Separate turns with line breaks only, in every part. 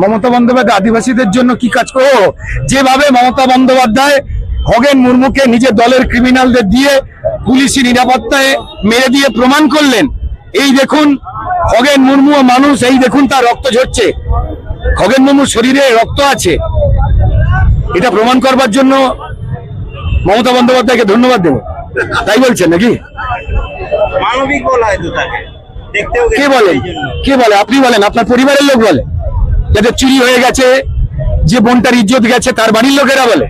মমতা বন্দ্যোপাধ্যায় আদিবাসীদের জন্য কি কাজ করো? যেভাবে মমতা বন্দ্যোপাধ্যায় খগেন মুর্মুকে নিজের দলের ক্রিমিনালদের দিয়ে পুলিশি নিরাপত্তায় মেরে দিয়ে প্রমাণ করলেন এই দেখুন খগেন মুর্মু মানুষ এই দেখুন তার রক্ত ঝরছে। খগেন মুর্মুর শরীরে রক্ত আছে। এটা প্রমাণ করবার জন্য মমতা বন্দ্যোপাধ্যায়কে ধন্যবাদ দেবো। তাই বলছেন নাকি?
বলা
কে
জন্য।
কে বলে? আপনি বলেন আপনার পরিবারের লোক বলে। যাদের চুরি হয়ে গেছে, যে বোনটার ইজ্জত গেছে, তার বাড়ির লোকেরা বলে।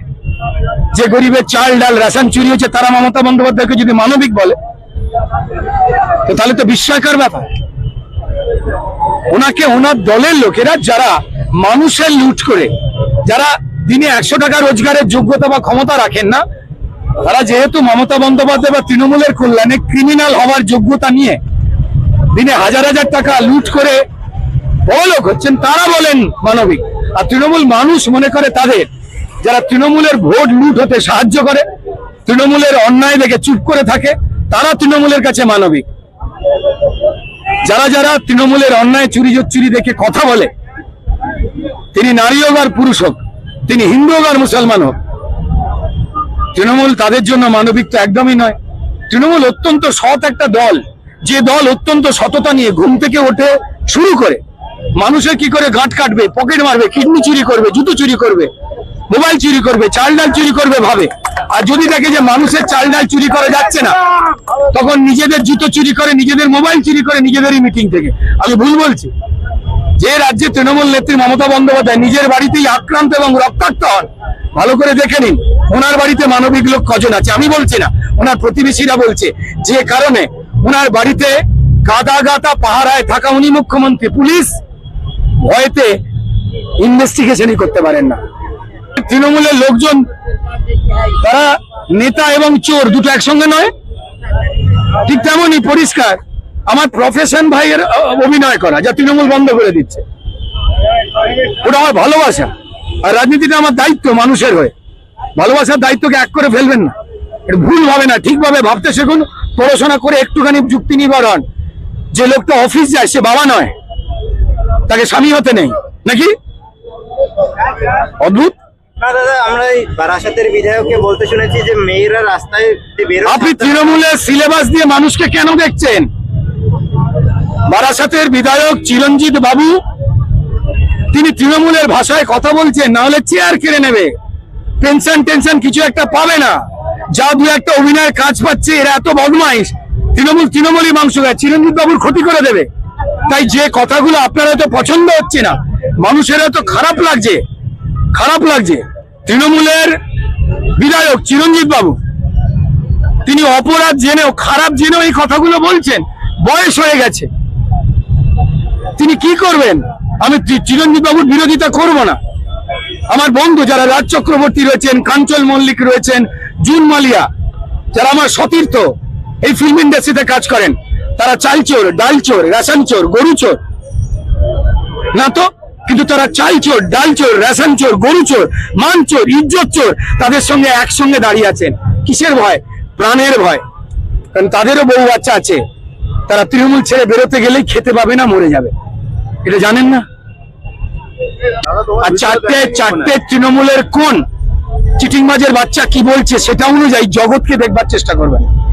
যে গরিবের চাল, ডাল, রেশন চুরি হয়েছে, তারা মমতা বন্দ্যোপাধ্যায়কে যদি মানবিক বলে, তো তাহলে তো বিস্ময়কর ব্যাপার। ওনাকে, ওনার দলের লোকেরা যারা মানুষের লুট করে, যারা দিনে একশো টাকা রোজগারের যোগ্যতা বা ক্ষমতা রাখেন না, তারা যেহেতু মমতা বন্দ্যোপাধ্যায় বা তৃণমূলের কল্যাণে ক্রিমিনাল হওয়ার যোগ্যতা নিয়ে দিনে হাজার হাজার টাকা লুট করে বড়লোক হচ্ছেন, তারা বলেন মানবিক। আর তৃণমূল মানুষ মনে করে তাদের, যারা তৃণমূলের ভোট লুট হতে সাহায্য করে, তৃণমূলের অন্যায় দেখে চুপ করে থাকে, তারা তৃণমূলের কাছে মানবিক। যারা যারা তৃণমূলের অন্যায় চুরি চুরি দেখে কথা বলে, তিনি নারী হোক আর পুরুষ হোক, তিনি হিন্দু হোক আর মুসলমান হোক, তৃণমূল তাদের জন্য মানবিক তো একদমই নয়। তৃণমূল অত্যন্ত সৎ একটা দল, যে দল অত্যন্ত সততা নিয়ে ঘুম থেকে ওঠে, শুরু করে। মানুষের কি করে গাঁট কাটবে, পকেট মারবে, কিডনি চুরি করবে, জুতো চুরি করবে, মোবাইল চুরি করবে, চাল ডাল চুরি করবে ভাবে। আর যদি দেখে যে মানুষের চাল ডাল চুরি করা যাচ্ছে না, তখন নিজেদের জুতো চুরি করে, নিজেদের মোবাইল চুরি করে নিজেদেরই মিটিং থেকে। আমি ভুল বলছি? যে রাজ্যে তৃণমূল নেত্রী মমতা বন্দ্যোপাধ্যায় নিজের বাড়িতেই আক্রান্ত এবং রক্তাক্ত হন, ভালো করে দেখে নিন, ওনার বাড়িতে মানবিক লোক কজন আছে? আমি বলছি না, ওনার প্রতিবেশীরা বলছে, যে কারণে ওনার বাড়িতে গাদা গাদা পাহারায় থাকা উনি মুখ্যমন্ত্রী, পুলিশ ভয়েতে ইনভেস্টিগেশনই করতে পারেন না। তৃণমূলের লোকজন, তারা নেতা এবং চোর দুটো একসঙ্গে নয়, ঠিক তেমনই পরিষ্কার আমার প্রফেশন ভাইয়ের অভিনয় করা, যা তৃণমূল বন্ধ করে দিচ্ছে। ওটা আমার ভালোবাসা, আর রাজনীতিটা আমার দায়িত্ব মানুষের হয়ে। ভালোবাসার দায়িত্বকে এক করে ফেলবেন না। এটা ভুল ভাবে না, ঠিকভাবে ভাবতে শিখুন, পড়াশোনা করে একটুখানি যুক্তি নিবারণ। যে লোকটা অফিস যায়, সে বাবা নয়। তাকে স্বামী হতে নেই। নাকি? অদ্ভুত।
আমরা বারাসাতের বিধায়ককে বলতে শুনেছি যে মেয়েরা রাস্তায়
আপনি তৃণমূলের সিলেবাস দিয়ে মানুষকে কেন দেখছেন? বারাসাতের বিধায়ক চিরঞ্জিত বাবু তিনি তৃণমূলের ভাষায় কথা বলছেন না হলে চেয়ার কেড়ে নেবে। পেনশন টেনশন কিছু একটা পাবে না। যা দু একটা অভিনয়ের কাজ পাচ্ছে এরা এত বদমাইশ। তৃণমূল তৃণমূলই মাংস খায়। চিরঞ্জিত বাবুর ক্ষতি করে দেবে। তাই যে কথাগুলো আপনার হয়তো পছন্দ হচ্ছে না, মানুষের হয়তো খারাপ লাগছে খারাপ লাগছে। তৃণমূলের বিধায়ক চিরঞ্জিত বাবু, তিনি অপরাধ জেনেও, খারাপ জেনেও এই কথাগুলো বলছেন, বয়স হয়ে গেছে। তিনি কি করবেন? আমি চিরঞ্জিত বাবুর বিরোধিতা করব না। আমার বন্ধু যারা রাজ চক্রবর্তী রয়েছেন, কাঞ্চল মল্লিক রয়েছেন, জুন মালিয়া, যারা আমার সতীর্থ, এই ফিল্ম ইন্ডাস্ট্রিতে কাজ করেন তারা চাল চোর, ডাল চোর, রেশন চোর, গরু চোর। না তো? কিন্তু তারা চাল চোর, ডাল চোর, রেশন চোর, গরু চোর, মান চোর, ইজ্জত চোর তাদের সঙ্গে একসঙ্গে দাঁড়িয়ে আছেন। কিসের ভয়? প্রাণের ভয়। কারণ তাদেরও বউ বাচ্চা আছে। তারা তৃণমূল ছেড়ে বেরোতে গেলেই খেতে পাবে না, মরে যাবে। এটা জানেন না? আর চারটে চারটে তৃণমূলের কোন চিটিংবাজের বাচ্চা কি বলছে সেটা অনুযায়ী জগৎকে দেখবার চেষ্টা করবেন।